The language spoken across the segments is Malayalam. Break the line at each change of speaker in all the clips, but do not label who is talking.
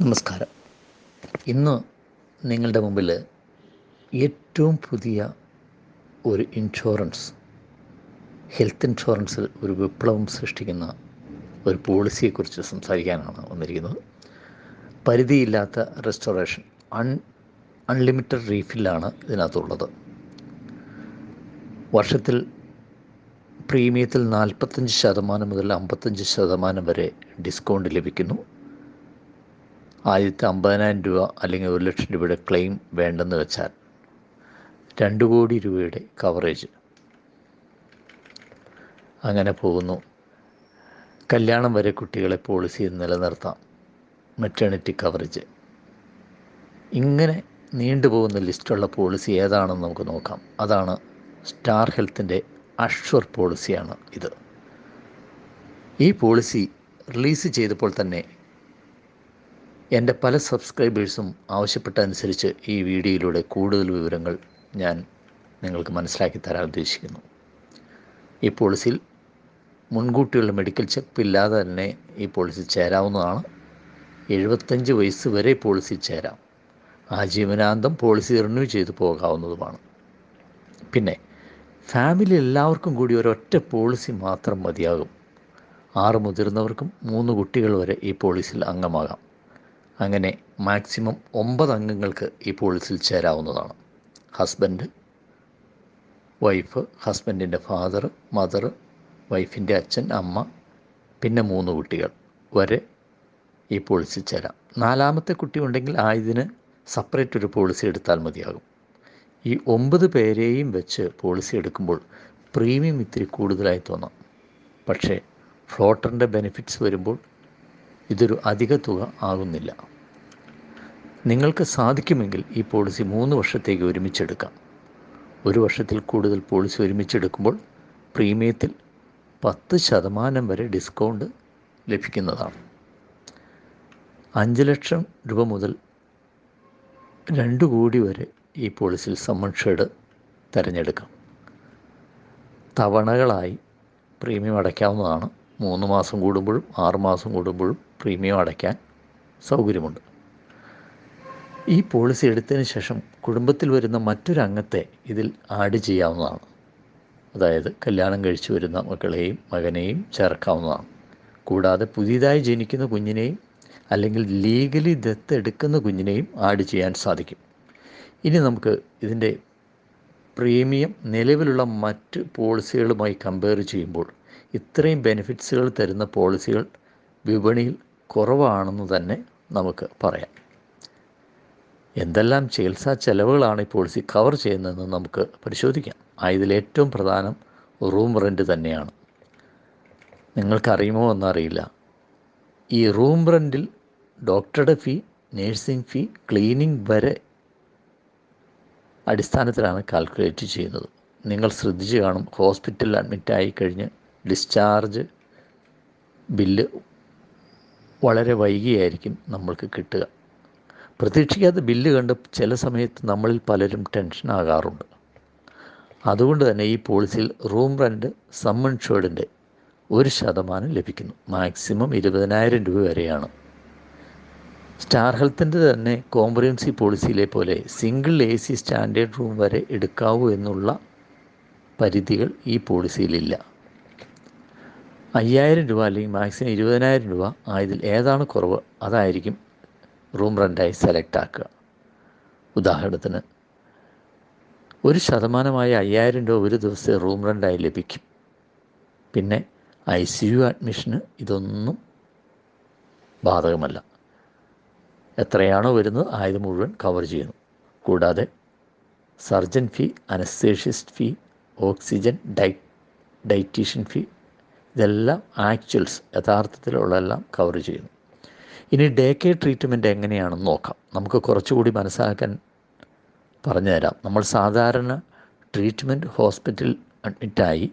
നമസ്കാരം. ഇന്ന് നിങ്ങളുടെ മുമ്പിൽ ഏറ്റവും പുതിയ ഒരു ഇൻഷുറൻസ് ഹെൽത്ത് ഇൻഷുറൻസിൽ ഒരു വിപ്ലവം സൃഷ്ടിക്കുന്ന ഒരു പോളിസിയെക്കുറിച്ച് സംസാരിക്കാനാണ് വന്നിരിക്കുന്നത്. പരിധിയില്ലാത്ത റെസ്റ്റോറേഷൻ അൺ അൺലിമിറ്റഡ് റീഫില്ലാണ് ഇതിനകത്തുള്ളത്. വർഷത്തിൽ പ്രീമിയത്തിൽ നാൽപ്പത്തഞ്ച് ശതമാനം മുതൽ അമ്പത്തഞ്ച് ശതമാനം വരെ ഡിസ്കൗണ്ട് ലഭിക്കുന്നു. ആദ്യത്തെ അമ്പതിനായിരം രൂപ അല്ലെങ്കിൽ ഒരു ലക്ഷം രൂപയുടെ ക്ലെയിം വേണ്ടെന്ന് വെച്ചാൽ രണ്ട് കോടി രൂപയുടെ കവറേജ് അങ്ങനെ പോകുന്നു. കല്യാണം വരെ കുട്ടികളെ പോളിസിയിൽ നിലനിർത്താം. മെറ്റേണിറ്റി കവറേജ് ഇങ്ങനെ നീണ്ടുപോകുന്ന ലിസ്റ്റുള്ള പോളിസി ഏതാണെന്ന് നമുക്ക് നോക്കാം. അതാണ് സ്റ്റാർ ഹെൽത്തിന്റെ അഷ്വർ പോളിസിയാണ് ഇത്. ഈ പോളിസി റിലീസ് ചെയ്തപ്പോൾ തന്നെ എന്റെ പല സബ്സ്ക്രൈബേഴ്സും ആവശ്യപ്പെട്ടതനുസരിച്ച് ഈ വീഡിയോയിലൂടെ കൂടുതൽ വിവരങ്ങൾ ഞാൻ നിങ്ങൾക്ക് മനസ്സിലാക്കി തരാൻ ഉദ്ദേശിക്കുന്നു. ഈ പോളിസിയിൽ മുൻകൂട്ടിയുള്ള മെഡിക്കൽ ചെക്ക് ഇല്ലാതെ തന്നെ ഈ പോളിസി ചേരാവുന്നതാണ്. എഴുപത്തഞ്ച് വയസ്സ് വരെ പോളിസി ചേരാം. ആജീവനാന്തം പോളിസി റിന്യൂ ചെയ്തു പോകാവുന്നതുമാണ്. പിന്നെ ഫാമിലി എല്ലാവർക്കും കൂടി ഒരൊറ്റ പോളിസി മാത്രം മതിയാകും. ആറ് മുതിർന്നവർക്കും മൂന്ന് കുട്ടികൾ വരെ ഈ പോളിസിയിൽ അംഗമാകാം. അങ്ങനെ മാക്സിമം ഒമ്പത് അംഗങ്ങൾക്ക് ഈ പോളിസിൽ ചേരാവുന്നതാണ്. ഹസ്ബൻഡ് വൈഫ് ഹസ്ബൻഡിന്റെ ഫാദർ മദർ വൈഫിന്റെ അച്ഛൻ അമ്മ പിന്നെ മൂന്ന് കുട്ടികൾ വരെ ഈ പോളിസി ചേരാം. നാലാമത്തെ കുട്ടി ഉണ്ടെങ്കിൽ ആ ഇതിന് സെപ്പറേറ്റ് ഒരു പോളിസി എടുത്താൽ മതിയാകും. ഈ ഒമ്പത് പേരെയും വെച്ച് പോളിസി എടുക്കുമ്പോൾ പ്രീമിയം ഇത്തിരി കൂടുതലായി തോന്നാം. പക്ഷേ ഫ്ലോട്ടറിന്റെ ബെനിഫിറ്റ്സ് വരുമ്പോൾ ഇതൊരു അധിക തുക ആകുന്നില്ല. നിങ്ങൾക്ക് സാധിക്കുമെങ്കിൽ ഈ പോളിസി മൂന്ന് വർഷത്തേക്ക് ഒരുമിച്ചെടുക്കാം. ഒരു വർഷത്തിൽ കൂടുതൽ പോളിസി ഒരുമിച്ചെടുക്കുമ്പോൾ പ്രീമിയത്തിൽ പത്ത് ശതമാനം വരെ ഡിസ്കൗണ്ട് ലഭിക്കുന്നതാണ്. അഞ്ച് ലക്ഷം രൂപ മുതൽ രണ്ട് കോടി വരെ ഈ പോളിസിയിൽ സമ്മൺ തിരഞ്ഞെടുക്കാം. തവണകളായി പ്രീമിയം അടയ്ക്കാവുന്നതാണ്. മൂന്ന് മാസം കൂടുമ്പോഴും ആറ് മാസം കൂടുമ്പോഴും പ്രീമിയം അടയ്ക്കാൻ സൗകര്യമുണ്ട്. ഈ പോളിസി എടുത്തതിന് ശേഷം കുടുംബത്തിൽ വരുന്ന മറ്റൊരു അംഗത്തെ ഇതിൽ ആഡ് ചെയ്യാവുന്നതാണ്. അതായത് കല്യാണം കഴിച്ചു വരുന്ന മക്കളെയും മകനെയും ചേർക്കാവുന്നതാണ്. കൂടാതെ പുതിയതായി ജനിക്കുന്ന കുഞ്ഞിനെയും അല്ലെങ്കിൽ ലീഗലി ദത്തെടുക്കുന്ന കുഞ്ഞിനെയും ആഡ് ചെയ്യാൻ സാധിക്കും. ഇനി നമുക്ക് ഇതിന്റെ പ്രീമിയം നിലവിലുള്ള മറ്റ് പോളിസികളുമായി കമ്പയർ ചെയ്യുമ്പോൾ ഇത്രയും ബെനിഫിറ്റ്സുകൾ തരുന്ന പോളിസികൾ വിപണിയിൽ കുറവാണെന്ന് തന്നെ നമുക്ക് പറയാം. എന്തെല്ലാം ചികിത്സാ ചെലവുകളാണ് ഈ പോളിസി കവർ ചെയ്യുന്നതെന്ന് നമുക്ക് പരിശോധിക്കാം. ഇതിൽ ഏറ്റവും പ്രധാനം റൂം റെന്റ് തന്നെയാണ്. നിങ്ങൾക്കറിയുമോ എന്നറിയില്ല. ഈ റൂം റെന്റിൽ ഡോക്ടറുടെ ഫീ നേഴ്സിംഗ് ഫീ ക്ലീനിങ് വരെ അടിസ്ഥാനത്തിലാണ് കാൽക്കുലേറ്റ് ചെയ്യുന്നത്. നിങ്ങൾ ശ്രദ്ധിച്ച് കാണും ഹോസ്പിറ്റലിൽ അഡ്മിറ്റായി കഴിഞ്ഞ് ഡിസ്ചാർജ് ബില്ല് വളരെ വൈകിയായിരിക്കും നമ്മൾക്ക് കിട്ടുക. പ്രതീക്ഷിക്കാത്ത ബില്ല് കണ്ട് ചില സമയത്ത് നമ്മളിൽ പലരും ടെൻഷനാകാറുണ്ട് അതുകൊണ്ട് തന്നെ ഈ പോളിസിയിൽ റൂം റെന്റ് സം ഇൻഷുർഡിന്റെ ഒരു ശതമാനം ലഭിക്കുന്നു. മാക്സിമം ഇരുപതിനായിരം രൂപ വരെയാണ്. സ്റ്റാർ ഹെൽത്തിന്റെ തന്നെ കോംപ്രിഹെൻസീവ് പോളിസിയിലെ പോലെ single A C standard room വരെ എടുക്കാവൂ എന്നുള്ള പരിധികൾ ഈ പോളിസിയിലില്ല അയ്യായിരം രൂപ അല്ലെങ്കിൽ മാക്സിമം ഇരുപതിനായിരം രൂപ ആയതിൽ ഏതാണ് കുറവ്? അതായിരിക്കും റൂം റെന്റായി സെലക്ട് ആക്കുക. ഉദാഹരണത്തിന് ഒരു ശതമാനമായ അയ്യായിരം രൂപ ഒരു ദിവസത്തെ റൂം റെന്റായി ലഭിക്കും. പിന്നെ ഐ സി യു അഡ്മിഷന് ഇതൊന്നും ബാധകമല്ല. എത്രയാണോ വരുന്നത് ആയത് മുഴുവൻ കവർ ചെയ്യുന്നു. കൂടാതെ surgeon fee anaesthetist fee oxygen dye dietician fee ഇതെല്ലാം ആക്ച്വൽസ് യഥാർത്ഥത്തിലുള്ളതെല്ലാം കവർ ചെയ്യുന്നു. ഇനി ഡേ കെയർ ട്രീറ്റ്മെന്റ് എങ്ങനെയാണെന്ന് നോക്കാം. നമുക്ക് കുറച്ചുകൂടി മനസ്സിലാക്കാൻ പറഞ്ഞുതരാം. നമ്മൾ സാധാരണ ട്രീറ്റ്മെന്റ് ഹോസ്പിറ്റൽ അഡ്മിറ്റായി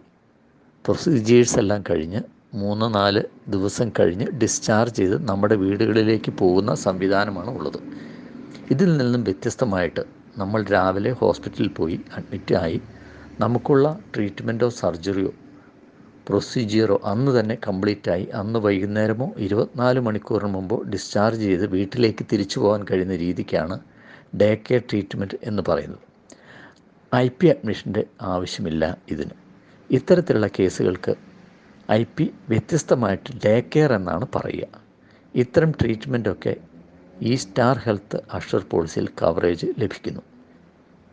പ്രൊസീജിയേഴ്സ് എല്ലാം കഴിഞ്ഞ് മൂന്ന് നാല് ദിവസം കഴിഞ്ഞ് ഡിസ്ചാർജ് ചെയ്ത് നമ്മുടെ വീടുകളിലേക്ക് പോകുന്ന സംവിധാനമാണ് ഉള്ളത്. ഇതിൽ നിന്നും വ്യത്യസ്തമായിട്ട് നമ്മൾ രാവിലെ ഹോസ്പിറ്റലിൽ പോയി അഡ്മിറ്റായി നമുക്കുള്ള ട്രീറ്റ്മെന്റോ സർജറിയോ പ്രൊസീജിയറോ അന്ന് തന്നെ കംപ്ലീറ്റ് ആയി. അന്ന് വൈകുന്നേരമോ ഇരുപത്തിനാല് മണിക്കൂറിന് മുമ്പോ ഡിസ്ചാർജ് ചെയ്ത് വീട്ടിലേക്ക് തിരിച്ചു പോകാൻ കഴിയുന്ന രീതിക്കാണ് ഡേ കെയർ ട്രീറ്റ്മെന്റ് എന്ന് പറയുന്നത്. ഐ പി അഡ്മിഷന്റെ ആവശ്യമില്ല ഇതിന്. ഇത്തരത്തിലുള്ള കേസുകൾക്ക് ഐ പി വ്യത്യസ്തമായിട്ട് ഡേ കെയർ എന്നാണ് പറയുക. ഇത്തരം ട്രീറ്റ്മെന്റൊക്കെ ഈ സ്റ്റാർ ഹെൽത്ത് അഷർ പോളിസിയിൽ കവറേജ് ലഭിക്കുന്നു.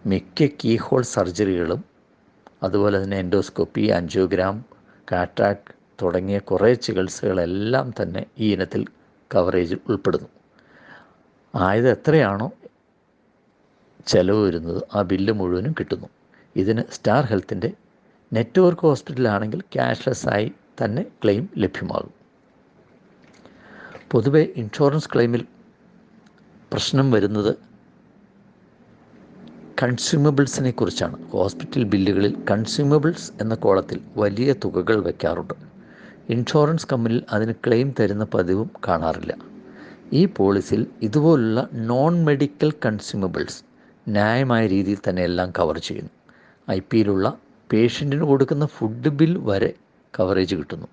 മിക്ക കീഹോൾ സർജറികളും അതുപോലെ തന്നെ എൻഡോസ്കോപ്പി ആൻജിയോഗ്രാം കാട്രാക്ട് തുടങ്ങിയ കുറേ ചികിത്സകളെല്ലാം തന്നെ ഈ ഇനത്തിൽ കവറേജിൽ ഉൾപ്പെടുന്നു. ആയത് എത്രയാണോ ചിലവ് വരുന്നത് ആ ബില്ല് മുഴുവനും കിട്ടുന്നു. ഇതിന് സ്റ്റാർ ഹെൽത്തിന്റെ നെറ്റ്വർക്ക് ഹോസ്പിറ്റലാണെങ്കിൽ ക്യാഷ്ലെസ് ആയി തന്നെ ക്ലെയിം ലഭ്യമാകും. പൊതുവെ ഇൻഷുറൻസ് ക്ലെയിമിൽ പ്രശ്നം വരുന്നത് കൺസ്യൂമബിൾസിനെ കുറിച്ചാണ് ഹോസ്പിറ്റൽ ബില്ലുകളിൽ കൺസ്യൂമബിൾസ് എന്ന കോളത്തിൽ വലിയ തുകകൾ വയ്ക്കാറുണ്ട് ഇൻഷുറൻസ് കമ്പനിയിൽ അതിന് ക്ലെയിം തരുന്ന പതിവും കാണാറില്ല. ഈ പോളിസിയിൽ ഇതുപോലുള്ള നോൺ മെഡിക്കൽ കൺസ്യൂമബിൾസ് ന്യായമായ രീതിയിൽ തന്നെ എല്ലാം കവർ ചെയ്യുന്നു. ഐ പിയിലുള്ള പേഷ്യന്റിന് കൊടുക്കുന്ന ഫുഡ് ബിൽ വരെ കവറേജ് കിട്ടുന്നു.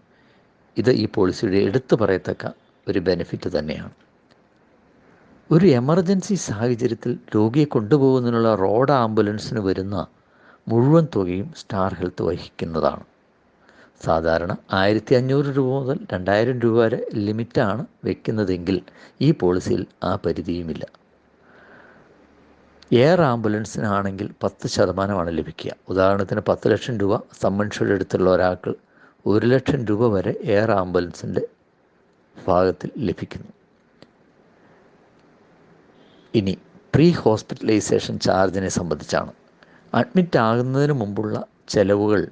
ഇത് ഈ പോളിസിയുടെ എടുത്തു പറയത്തക്ക ഒരു ബെനിഫിറ്റ് തന്നെയാണ്. ഒരു എമർജൻസി സാഹചര്യത്തിൽ രോഗിയെ കൊണ്ടുപോകുന്നതിനുള്ള റോഡ് ആംബുലൻസിന് വരുന്ന മുഴുവൻ തുകയും സ്റ്റാർ ഹെൽത്ത് വഹിക്കുന്നതാണ്. സാധാരണ ആയിരത്തി അഞ്ഞൂറ് രൂപ മുതൽ രണ്ടായിരം രൂപ വരെ ലിമിറ്റാണ് വയ്ക്കുന്നതെങ്കിൽ ഈ പോളിസിയിൽ ആ പരിധിയുമില്ല. എയർ ആംബുലൻസിനാണെങ്കിൽ പത്ത് ശതമാനമാണ് ലഭിക്കുക. ഉദാഹരണത്തിന് പത്ത് ലക്ഷം രൂപ സമ്മൻഷയുടെ അടുത്തുള്ള ഒരാൾക്ക് ഒരു ലക്ഷം രൂപ വരെ എയർ ആംബുലൻസിന്റെ ഭാഗത്തിൽ ലഭിക്കുന്നു. ഇനി പ്രീ ഹോസ്പിറ്റലൈസേഷൻ ചാർജിനെ സംബന്ധിച്ചാണ്. അഡ്മിറ്റ് ആകുന്നതിന് മുമ്പുള്ള ചെലവുകൾ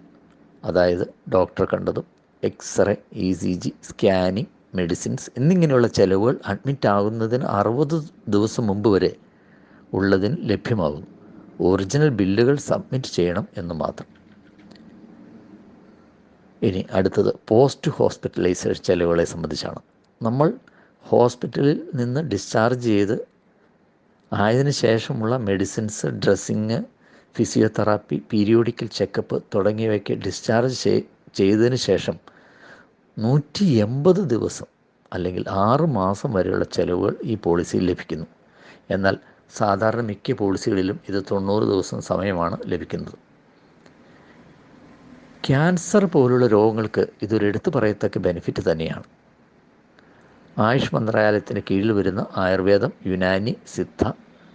അതായത് ഡോക്ടർ കണ്ടതും X-ray E C G scanning medicines എന്നിങ്ങനെയുള്ള ചെലവുകൾ അഡ്മിറ്റ് ആകുന്നതിന് അറുപത് ദിവസം മുമ്പ് വരെ ഉള്ളതിന് ലഭ്യമാകുന്നു. ഒറിജിനൽ ബില്ലുകൾ സബ്മിറ്റ് ചെയ്യണം എന്ന് മാത്രം. ഇനി അടുത്തത് പോസ്റ്റ് ഹോസ്പിറ്റലൈസേഷൻ ചെലവുകളെ സംബന്ധിച്ചാണ്. നമ്മൾ ഹോസ്പിറ്റലിൽ നിന്ന് ഡിസ്ചാർജ് ചെയ്ത് ആയതിനു ശേഷമുള്ള medicines dressing physiotherapy periodical checkup തുടങ്ങിയവയ്ക്ക് ഡിസ്ചാർജ് ചെയ്തതിന് ശേഷം നൂറ്റി എൺപത് ദിവസം അല്ലെങ്കിൽ ആറ് മാസം വരെയുള്ള ചിലവുകൾ ഈ പോളിസിയിൽ ലഭിക്കുന്നു. എന്നാൽ സാധാരണ മിക്ക പോളിസികളിലും ഇത് തൊണ്ണൂറ് ദിവസം സമയമാണ് ലഭിക്കുന്നത്. ക്യാൻസർ പോലുള്ള രോഗങ്ങൾക്ക് ഇതൊരു എടുത്തു പറയത്തക്ക ബെനിഫിറ്റ് തന്നെയാണ്. ആയുഷ് മന്ത്രാലയത്തിന് കീഴിൽ വരുന്ന ആയുർവേദം യുനാനി സിദ്ധ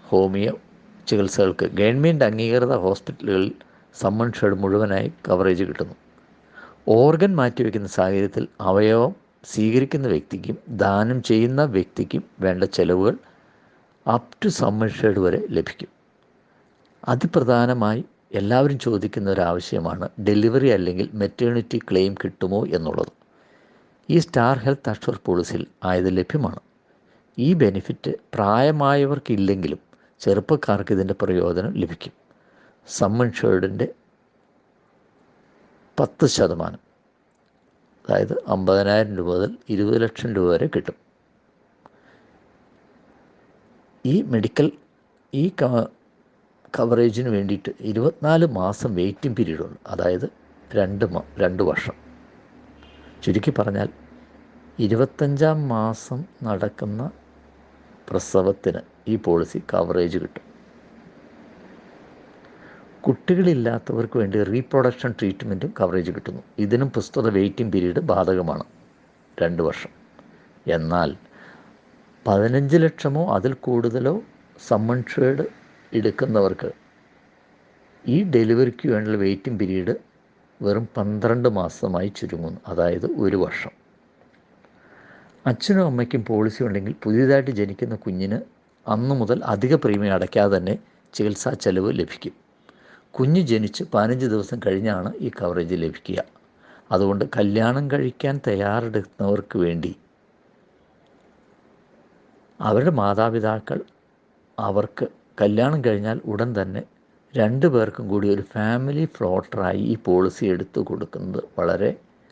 ഹോമിയോ ചികിത്സകൾക്ക് ഗവൺമെന്റ് അംഗീകൃത ഹോസ്പിറ്റലുകളിൽ സമ്മൺ ഷെഡ് മുഴുവനായി കവറേജ് കിട്ടുന്നു. ഓർഗൻ മാറ്റിവെക്കുന്ന സാഹചര്യത്തിൽ അവയവം സ്വീകരിക്കുന്ന വ്യക്തിക്കും ദാനം ചെയ്യുന്ന വ്യക്തിക്കും വേണ്ട ചെലവുകൾ അപ് ടു സമ്മൺ ഷെഡ് വരെ ലഭിക്കും. അതിപ്രധാനമായി എല്ലാവരും ചോദിക്കുന്ന ഒരു ആവശ്യമാണ് ഡെലിവറി അല്ലെങ്കിൽ മെറ്റേണിറ്റി ക്ലെയിം കിട്ടുമോ എന്നുള്ളത്. ഈ സ്റ്റാർ ഹെൽത്ത് അഷുർ പോളിസിയിൽ ആയത് ലഭ്യമാണ്. ഈ ബെനിഫിറ്റ് പ്രായമായവർക്കില്ലെങ്കിലും ചെറുപ്പക്കാർക്ക് ഇതിന്റെ പ്രയോജനം ലഭിക്കും. സം പത്ത് ശതമാനം അതായത് അമ്പതിനായിരം രൂപ മുതൽ ഇരുപത് ലക്ഷം രൂപ വരെ കിട്ടും. ഈ മെഡിക്കൽ ഈ കവറേജിന് വേണ്ടിയിട്ട് ഇരുപത്തിനാല് മാസം വെയിറ്റിംഗ് പീരീഡുണ്ട് അതായത് രണ്ട് രണ്ട് വർഷം. ചുരുക്കി പറഞ്ഞാൽ ഇരുപത്തഞ്ചാം മാസം നടക്കുന്ന പ്രസവത്തിന് ഈ പോളിസി കവറേജ് കിട്ടും. കുട്ടികളില്ലാത്തവർക്ക് വേണ്ടി റീപ്രൊഡക്ഷൻ ട്രീറ്റ്മെന്റും കവറേജ് കിട്ടുന്നു. ഇതിനും പ്രസ്തുത വെയിറ്റിംഗ് പീരീഡ് ബാധകമാണ് രണ്ട് വർഷം. എന്നാൽ പതിനഞ്ച് ലക്ഷമോ അതിൽ കൂടുതലോ സമ്മൺഷേഡ് എടുക്കുന്നവർക്ക് ഈ ഡെലിവറിക്ക് വേണ്ടിയുള്ള വെയിറ്റിംഗ് പീരീഡ് വെറും പന്ത്രണ്ട് മാസമായി ചുരുങ്ങുന്നു അതായത് ഒരു വർഷം. അച്ഛനും അമ്മയ്ക്കും പോളിസി ഉണ്ടെങ്കിൽ പുതിയതായിട്ട് ജനിക്കുന്ന കുഞ്ഞിന് അന്നു മുതൽ അധിക പ്രീമിയം അടയ്ക്കാതെ തന്നെ ചികിത്സാ ചെലവ് ലഭിക്കും. കുഞ്ഞ് ജനിച്ച് പതിനഞ്ച് ദിവസം കഴിഞ്ഞാണ് ഈ കവറേജ് ലഭിക്കുക. അതുകൊണ്ട് കല്യാണം കഴിക്കാൻ തയ്യാറെടുക്കുന്നവർക്ക് വേണ്ടി അവരുടെ മാതാപിതാക്കൾ അവർക്ക് കല്യാണം കഴിഞ്ഞാൽ ഉടൻ തന്നെ രണ്ടു പേർക്കും കൂടി ഒരു ഫാമിലി ഫ്ലോട്ടറായി ഈ പോളിസി എടുത്തു കൊടുക്കുന്നത് വളരെ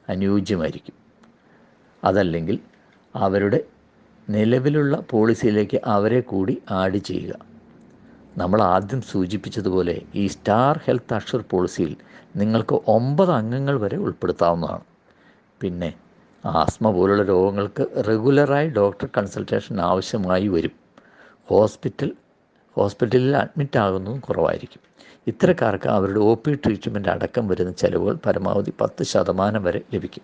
അനുയോജ്യമായിരിക്കും. അതല്ലെങ്കിൽ അവരുടെ നിലവിലുള്ള പോളിസിയിലേക്ക് അവരെ കൂടി ആഡ് ചെയ്യുക. നമ്മൾ ആദ്യം സൂചിപ്പിച്ചതുപോലെ ഈ സ്റ്റാർ ഹെൽത്ത് അഷർ പോളിസിയിൽ നിങ്ങൾക്ക് ഒമ്പത് അംഗങ്ങൾ വരെ ഉൾപ്പെടുത്താവുന്നതാണ്. പിന്നെ ആസ്മ പോലുള്ള രോഗങ്ങൾക്ക് റെഗുലറായി ഡോക്ടർ കൺസൾട്ടേഷൻ ആവശ്യമായി വരും. ഹോസ്പിറ്റൽ ഹോസ്പിറ്റലിൽ അഡ്മിറ്റ് ആകുന്നതും കുറവായിരിക്കും. ഇത്തരക്കാർക്ക് അവരുടെ ഒ പി ട്രീറ്റ്മെന്റ് അടക്കം വരുന്ന ചിലവുകൾ പരമാവധി പത്ത് ശതമാനം വരെ ലഭിക്കും.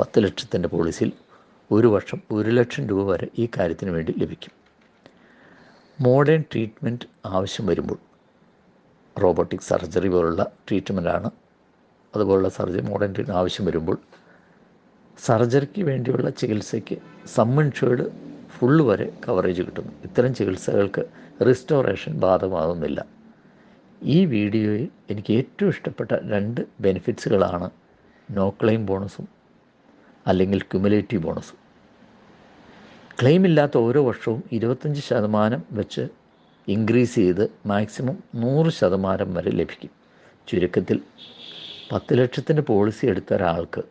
പത്ത് ലക്ഷത്തിന്റെ പോളിസിയിൽ ഒരു വർഷം ഒരു ലക്ഷം രൂപ വരെ ഈ കാര്യത്തിന് വേണ്ടി ലഭിക്കും. മോഡേൺ ട്രീറ്റ്മെന്റ് ആവശ്യം വരുമ്പോൾ റോബോട്ടിക് സർജറി പോലുള്ള ട്രീറ്റ്മെന്റാണ് അതുപോലുള്ള സർജറി മോഡേൺ ട്രീറ്റ്മെന്റ് ആവശ്യം വരുമ്പോൾ സർജറിക്ക് വേണ്ടിയുള്ള ചികിത്സയ്ക്ക് സമ്മൻഷേഡ് ഫുള്ള് വരെ കവറേജ് കിട്ടുന്നു ഇത്തരം ചികിത്സകൾക്ക് റിസ്റ്റോറേഷൻ ബാധകമാകുന്നില്ല. ഈ വീഡിയോയിൽ എനിക്ക് ഏറ്റവും ഇഷ്ടപ്പെട്ട രണ്ട് ബെനിഫിറ്റ്സുകളാണ് നോ ക്ലെയിം ബോണസും അല്ലെങ്കിൽ ക്യുമുലേറ്റീവ് ബോണസും ക്ലെയിം ഇല്ലാത്ത ഓരോ വർഷവും ഇരുപത്തഞ്ച് ശതമാനം വെച്ച് ഇൻക്രീസ് ചെയ്ത് മാക്സിമം നൂറ് ശതമാനം വരെ ലഭിക്കും. ചുരുക്കത്തിൽ പത്ത് ലക്ഷത്തിന്റെ പോളിസി എടുത്ത ഒരാൾക്ക്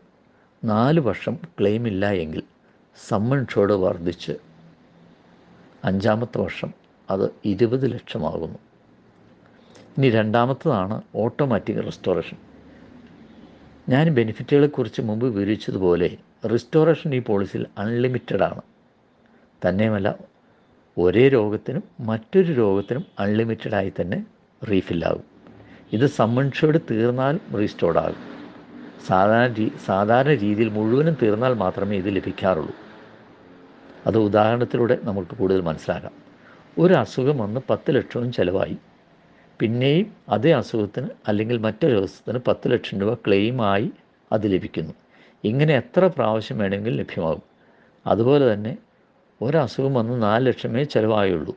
നാല് വർഷം ക്ലെയിം ഇല്ല എങ്കിൽ സം ഇൻഷുർഡ് വർദ്ധിച്ച് അഞ്ചാമത്തെ വർഷം അത് ഇരുപത് ലക്ഷമാകുന്നു. ഇനി രണ്ടാമത്തതാണ് ഓട്ടോമാറ്റിക് റെസ്റ്റോറേഷൻ ഞാൻ ബെനിഫിറ്റുകളെക്കുറിച്ച് മുമ്പ് വിവരിച്ചതുപോലെ റിസ്റ്റോറേഷൻ ഈ പോളിസിയിൽ അൺലിമിറ്റഡ് ആണ്. തന്നെയുമല്ല ഒരേ രോഗത്തിനും മറ്റൊരു രോഗത്തിനും അൺലിമിറ്റഡായി തന്നെ റീഫില്ലാകും ഇത് സമ്മൺഷോട് തീർന്നാൽ റീസ്റ്റോർഡ് ആകും. സാധാരണ സാധാരണ രീതിയിൽ മുഴുവനും തീർന്നാൽ മാത്രമേ ഇത് ലഭിക്കാറുള്ളൂ. അത് ഉദാഹരണത്തിലൂടെ നമുക്ക് കൂടുതൽ മനസ്സിലാക്കാം. ഒരു അസുഖം വന്ന് പത്ത് ലക്ഷവും ചിലവായി. പിന്നെയും അതേ അസുഖത്തിന് അല്ലെങ്കിൽ മറ്റൊരു അസുഖത്തിന് പത്ത് ലക്ഷം രൂപ ക്ലെയിമായി അത് ലഭിക്കുന്നു. ഇങ്ങനെ എത്ര പ്രാവശ്യം വേണമെങ്കിലും ലഭ്യമാകും. അതുപോലെ തന്നെ ഒരസുഖം വന്ന് നാല് ലക്ഷമേ ചിലവായുള്ളൂ.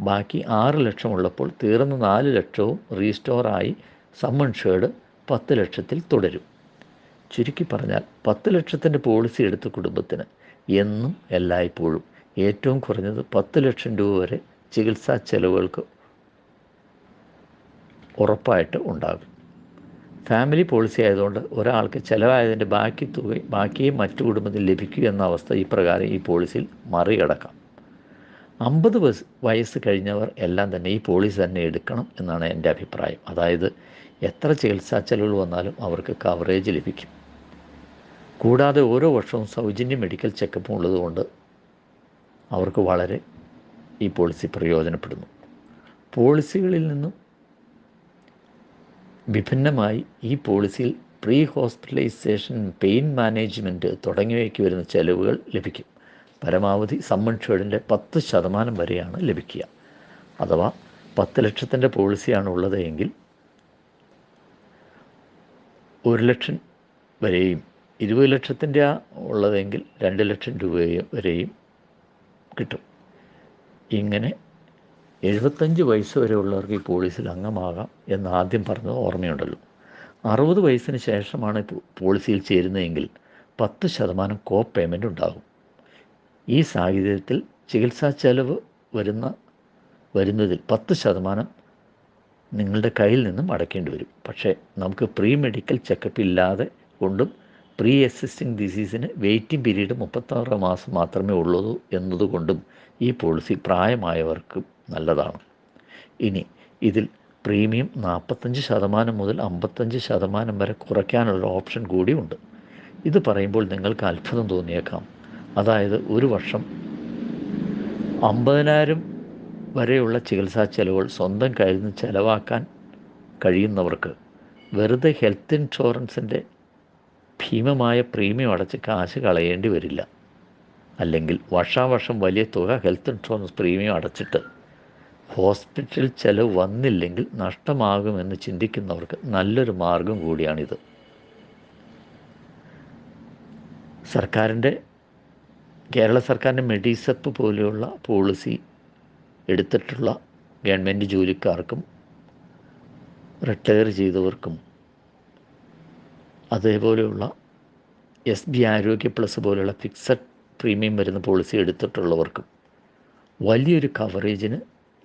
ബാക്കി ആറ് ലക്ഷം ഉള്ളപ്പോൾ തീർന്ന നാല് ലക്ഷവും റീസ്റ്റോറായി സമ്മൺഷേഡ് പത്ത് ലക്ഷത്തിൽ തുടരും. ചുരുക്കി പറഞ്ഞാൽ പത്ത് ലക്ഷത്തിന്റെ പോളിസി എടുത്ത കുടുംബത്തിന് എന്നും എല്ലായ്പ്പോഴും. ഏറ്റവും കുറഞ്ഞത് പത്ത് ലക്ഷം രൂപ വരെ ചികിത്സാ ചെലവുകൾക്ക് ഉറപ്പായിട്ട് ഉണ്ടാകും. ഫാമിലി പോളിസി ആയതുകൊണ്ട് ഒരാൾക്ക് ചിലവായതിന്റെ ബാക്കി തുക ബാക്കിയും മറ്റു കുടുംബത്തിൽ ലഭിക്കൂ എന്ന അവസ്ഥ ഈ പ്രകാരം ഈ പോളിസിയിൽ മറികടക്കാം. അമ്പത് വയസ്സ് കഴിഞ്ഞവർ എല്ലാം തന്നെ ഈ പോളിസി തന്നെ എടുക്കണം എന്നാണ് എന്റെ അഭിപ്രായം. അതായത് എത്ര ചികിത്സാ ചെലവുകൾ വന്നാലും അവർക്ക് കവറേജ് ലഭിക്കും. കൂടാതെ ഓരോ വർഷവും സൗജന്യ മെഡിക്കൽ ചെക്കപ്പും ഉള്ളതുകൊണ്ട് അവർക്ക് വളരെ ഈ പോളിസി പ്രയോജനപ്പെടുന്നു. പോളിസികളിൽ നിന്നും വിഭിന്നമായി ഈ പോളിസിയിൽ പ്രീ ഹോസ്പിറ്റലൈസേഷൻ പെയിൻ മാനേജ്മെന്റ് തുടങ്ങിയവയ്ക്ക് വരുന്ന ചെലവുകൾ ലഭിക്കും. പരമാവധി സമ്മൻഷേഡിന്റെ പത്ത് ശതമാനം വരെയാണ് ലഭിക്കുക. അഥവാ പത്ത് ലക്ഷത്തിന്റെ പോളിസിയാണ് ഉള്ളത് എങ്കിൽ ഒരു ലക്ഷം വരെയും ഇരുപത് ലക്ഷത്തിന്റെ ഉള്ളതെങ്കിൽ രണ്ട് ലക്ഷം രൂപ വരെയും കിട്ടും. ഇങ്ങനെ എഴുപത്തഞ്ച് വയസ്സ് വരെ ഉള്ളവർക്ക് ഈ പോളിസിയിൽ അംഗമാകാം എന്ന് ആദ്യം പറഞ്ഞത് ഓർമ്മയുണ്ടല്ലോ. അറുപത് വയസ്സിന് ശേഷമാണ് പോളിസിയിൽ ചേരുന്നതെങ്കിൽ പത്ത് ശതമാനം കോ പേയ്മെന്റ് ഉണ്ടാകും. ഈ സാഹചര്യത്തിൽ ചികിത്സാ ചെലവ് വരുന്ന വരുന്നതിൽ പത്ത് ശതമാനം നിങ്ങളുടെ കയ്യിൽ നിന്നും അടയ്ക്കേണ്ടി വരും. പക്ഷേ നമുക്ക് പ്രീ മെഡിക്കൽ ചെക്കപ്പ് ഇല്ലാതെ കൊണ്ടും പ്രീ എക്സിസ്റ്റിംഗ് ഡിസീസിന് വെയിറ്റിംഗ് പീരീഡ് മുപ്പത്താറ് മാസം മാത്രമേ ഉള്ളൂ എന്നതുകൊണ്ടും ഈ പോളിസി പ്രായമായവർക്ക് നല്ലതാണ്. ഇനി ഇതിൽ പ്രീമിയം നാൽപ്പത്തഞ്ച് ശതമാനം മുതൽ അമ്പത്തഞ്ച് ശതമാനം വരെ കുറയ്ക്കാനുള്ള ഓപ്ഷൻ കൂടിയുണ്ട്. ഇത് പറയുമ്പോൾ നിങ്ങൾക്ക് അത്ഭുതം തോന്നിയേക്കാം. അതായത് ഒരു വർഷം അമ്പതിനായിരം വരെയുള്ള ചികിത്സാ ചെലവുകൾ സ്വന്തം കയ്യിൽ നിന്ന് ചിലവാക്കാൻ കഴിയുന്നവർക്ക് വെറുതെ ഹെൽത്ത് ഇൻഷുറൻസിന്റെ ഭീമമായ പ്രീമിയം അടച്ച് കാശ് കളയേണ്ടി വരില്ല. അല്ലെങ്കിൽ വർഷാവർഷം വലിയ തുക ഹെൽത്ത് ഇൻഷുറൻസ് പ്രീമിയം അടച്ചിട്ട് ഹോസ്പിറ്റൽ ചെലവ് വന്നില്ലെങ്കിൽ നഷ്ടമാകുമെന്ന് ചിന്തിക്കുന്നവർക്ക് നല്ലൊരു മാർഗം കൂടിയാണിത്. സർക്കാരിന്റെ കേരള സർക്കാരിന്റെ മെഡിസപ്പ് പോലെയുള്ള പോളിസി എടുത്തിട്ടുള്ള ഗവൺമെന്റ് ജോലിക്കാർക്കും റിട്ടയർ ചെയ്തവർക്കും അതേപോലെയുള്ള എസ് ബി ആരോഗ്യ പ്ലസ് പോലെയുള്ള ഫിക്സഡ് പ്രീമിയം വരുന്ന പോളിസി എടുത്തിട്ടുള്ളവർക്കും വലിയൊരു കവറേജിന്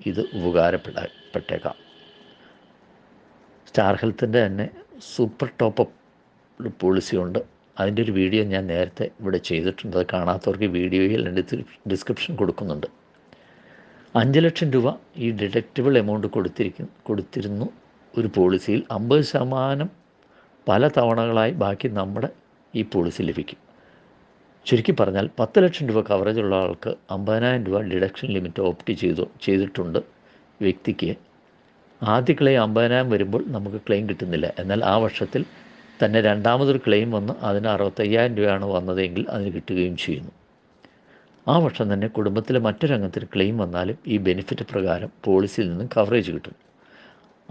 ഇത് ഉപകാരപ്പെടപ്പെട്ടേക്കാം സ്റ്റാർ ഹെൽത്തിന്റെ തന്നെ സൂപ്പർ ടോപ്പ് പോളിസി ഉണ്ട്. അതിന്റെ ഒരു വീഡിയോ ഞാൻ നേരത്തെ ഇവിടെ ചെയ്തിട്ടുണ്ട്. അത് കാണാത്തവർക്ക് വീഡിയോയിൽ ഡിസ്ക്രിപ്ഷൻ കൊടുക്കുന്നുണ്ട്. അഞ്ച് ലക്ഷം രൂപ ഈ ഡിഡക്റ്റബിൾ എമൗണ്ട് കൊടുത്തിരിക്കുന്നു കൊടുത്തിരുന്നു ഒരു പോളിസിയിൽ അമ്പത് ശതമാനം പല തവണകളായി ബാക്കി നമ്മുടെ ഈ പോളിസി ലഭിക്കും. ചുരുക്കി പറഞ്ഞാൽ പത്ത് ലക്ഷം രൂപ കവറേജ് ഉള്ള ആൾക്ക് അമ്പതിനായിരം രൂപ ഡിഡക്ഷൻ ലിമിറ്റ് ഓപ്റ്റ് ചെയ്തു ചെയ്തിട്ടുണ്ട് വ്യക്തിക്ക്. ആദ്യ ക്ലെയിം അമ്പതിനായിരം വരുമ്പോൾ നമുക്ക് ക്ലെയിം കിട്ടുന്നില്ല. എന്നാൽ ആ വർഷത്തിൽ തന്നെ രണ്ടാമതൊരു ക്ലെയിം വന്ന് അതിന് അറുപത്തയ്യായിരം രൂപയാണ് വന്നതെങ്കിൽ അതിന് കിട്ടുകയും ചെയ്യുന്നു. ആ വർഷം തന്നെ കുടുംബത്തിലെ മറ്റൊരംഗത്തിന് ക്ലെയിം വന്നാലും ഈ ബെനിഫിറ്റ് പ്രകാരം പോളിസിയിൽ നിന്നും കവറേജ് കിട്ടും.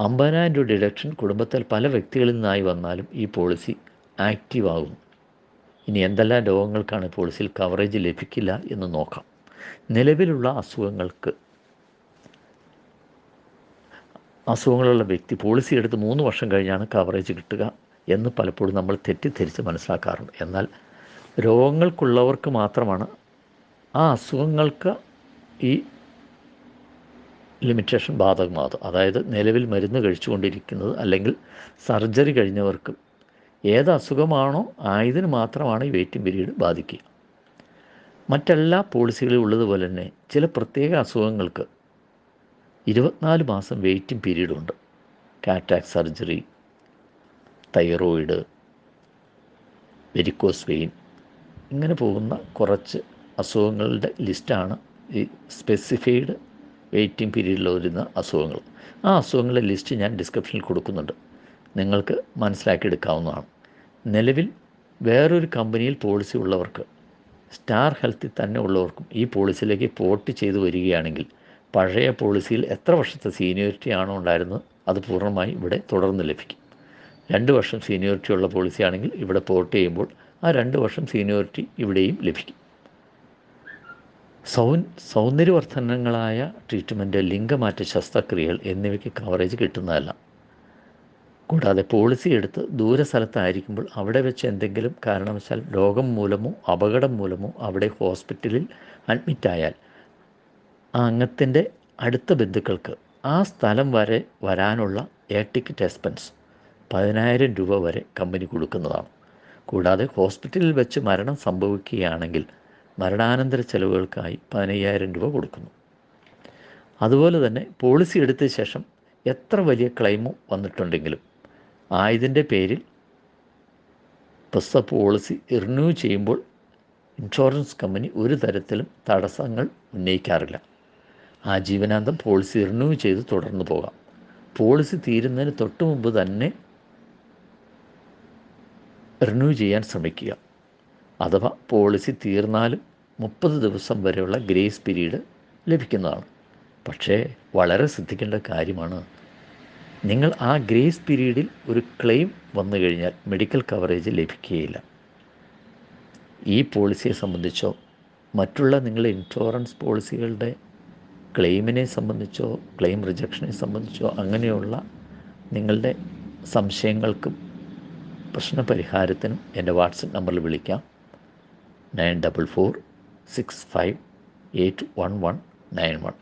അമ്പതിനായിരം രൂപ ഡിഡക്ഷൻ കുടുംബത്തിൽ പല വ്യക്തികളിൽ നിന്നായി വന്നാലും ഈ പോളിസി ആക്റ്റീവ് ആകും. ഇനി എന്തെല്ലാം രോഗങ്ങൾക്കാണ് പോളിസിയിൽ കവറേജ് ലഭിക്കില്ല എന്ന് നോക്കാം. നിലവിലുള്ള അസുഖങ്ങൾക്ക് അസുഖങ്ങളുള്ള വ്യക്തി പോളിസി എടുത്ത് മൂന്ന് വർഷം കഴിഞ്ഞാണ് കവറേജ് കിട്ടുക എന്ന് പലപ്പോഴും നമ്മൾ തെറ്റിദ്ധരിച്ച് മനസ്സിലാക്കാറുണ്ട്. എന്നാൽ രോഗങ്ങൾക്കുള്ളവർക്ക് മാത്രമാണ് ആ അസുഖങ്ങൾക്ക് ഈ ലിമിറ്റേഷൻ ബാധകമാകും അതായത് നിലവിൽ മരുന്ന് കഴിച്ചുകൊണ്ടിരിക്കുന്നത് അല്ലെങ്കിൽ സർജറി കഴിഞ്ഞവർക്ക് ഏത് അസുഖമാണോ ആയതിന് മാത്രമാണ് ഈ വെയിറ്റിംഗ് പീരീഡ് ബാധിക്കുക. മറ്റെല്ലാ പോളിസികളിലും ഉള്ളതുപോലെ തന്നെ ചില പ്രത്യേക അസുഖങ്ങൾക്ക് ഇരുപത്തിനാല് മാസം waiting പീരീഡുണ്ട് cataract surgery thyroid varicose vein ഇങ്ങനെ പോകുന്ന കുറച്ച് അസുഖങ്ങളുടെ ലിസ്റ്റാണ് ഈ സ്പെസിഫൈഡ് വെയിറ്റിംഗ് പീരീഡിൽ വരുന്ന അസുഖങ്ങൾ. ആ അസുഖങ്ങളുടെ ലിസ്റ്റ് ഞാൻ ഡിസ്ക്രിപ്ഷനിൽ കൊടുക്കുന്നുണ്ട്. നിങ്ങൾക്ക് മനസ്സിലാക്കിയെടുക്കാവുന്നതാണ്. നിലവിൽ വേറൊരു കമ്പനിയിൽ പോളിസി ഉള്ളവർക്ക് സ്റ്റാർ ഹെൽത്തിൽ തന്നെ ഉള്ളവർക്കും ഈ പോളിസിയിലേക്ക് പോർട്ട് ചെയ്തു വരികയാണെങ്കിൽ പഴയ പോളിസിയിൽ എത്ര വർഷത്തെ സീനിയോറിറ്റി ആണോ ഉണ്ടായിരുന്നത് അത് പൂർണമായി ഇവിടെ തുടർന്ന് ലഭിക്കും. രണ്ട് വർഷം സീനിയോറിറ്റി ഉള്ള പോളിസി ആണെങ്കിൽ ഇവിടെ പോർട്ട് ചെയ്യുമ്പോൾ ആ രണ്ട് വർഷം സീനിയോറിറ്റി ഇവിടെയും ലഭിക്കും. സൗ സൗന്ദര്യവർദ്ധനങ്ങളായ ട്രീറ്റ്മെന്റ് ലിംഗമാറ്റ ശസ്ത്രക്രിയകൾ എന്നിവയ്ക്ക് കവറേജ് കിട്ടുന്നതല്ല. കൂടാതെ പോളിസി എടുത്ത് ദൂര സ്ഥലത്തായിരിക്കുമ്പോൾ അവിടെ വെച്ച് എന്തെങ്കിലും കാരണവശാൽ രോഗം മൂലമോ അപകടം മൂലമോ അവിടെ ഹോസ്പിറ്റലിൽ അഡ്മിറ്റായാൽ ആ അംഗത്തിന്റെ അടുത്ത ബന്ധുക്കൾക്ക് ആ സ്ഥലം വരെ വരാനുള്ള എയർ ടിക്കറ്റ് എക്സ്പെൻസ് പതിനായിരം രൂപ വരെ കമ്പനി കൊടുക്കുന്നതാണ്. കൂടാതെ ഹോസ്പിറ്റലിൽ വെച്ച് മരണം സംഭവിക്കുകയാണെങ്കിൽ മരണാനന്തര ചെലവുകൾക്കായി പതിനയ്യായിരം രൂപ കൊടുക്കുന്നു. അതുപോലെ തന്നെ പോളിസി എടുത്ത ശേഷം എത്ര വലിയ ക്ലെയിമോ വന്നിട്ടുണ്ടെങ്കിലും ആയതിന്റെ പേരിൽ പ്രസ്തുത പോളിസി റിന്യൂ ചെയ്യുമ്പോൾ ഇൻഷുറൻസ് കമ്പനി ഒരു തരത്തിലും തടസ്സങ്ങൾ ഉന്നയിക്കാറില്ല. ആ ജീവനാന്തം പോളിസി റിന്യൂ ചെയ്ത് തുടർന്നു പോകാം. പോളിസി തീരുന്നതിന് തൊട്ട് മുമ്പ് തന്നെ റിന്യൂ ചെയ്യാൻ ശ്രമിക്കുക. അഥവാ പോളിസി തീർന്നാലും മുപ്പത് ദിവസം വരെയുള്ള ഗ്രേസ് പീരീഡ് ലഭിക്കുന്നതാണ്. പക്ഷേ വളരെ ശ്രദ്ധിക്കേണ്ട കാര്യമാണ്. നിങ്ങൾ ആ ഗ്രേസ് പീരീഡിൽ ഒരു ക്ലെയിം വന്നു കഴിഞ്ഞാൽ മെഡിക്കൽ കവറേജ് ലഭിക്കുകയില്ല. ഈ പോളിസിയെ സംബന്ധിച്ചോ മറ്റുള്ള നിങ്ങളുടെ ഇൻഷുറൻസ് പോളിസികളുടെ ക്ലെയിമിനെ സംബന്ധിച്ചോ ക്ലെയിം റിജക്ഷനെ സംബന്ധിച്ചോ അങ്ങനെയുള്ള നിങ്ങളുടെ സംശയങ്ങൾക്കും പ്രശ്നപരിഹാരത്തിനും എന്റെ വാട്സപ്പ് നമ്പറിൽ വിളിക്കാം. Nine double four six five eight one one nine one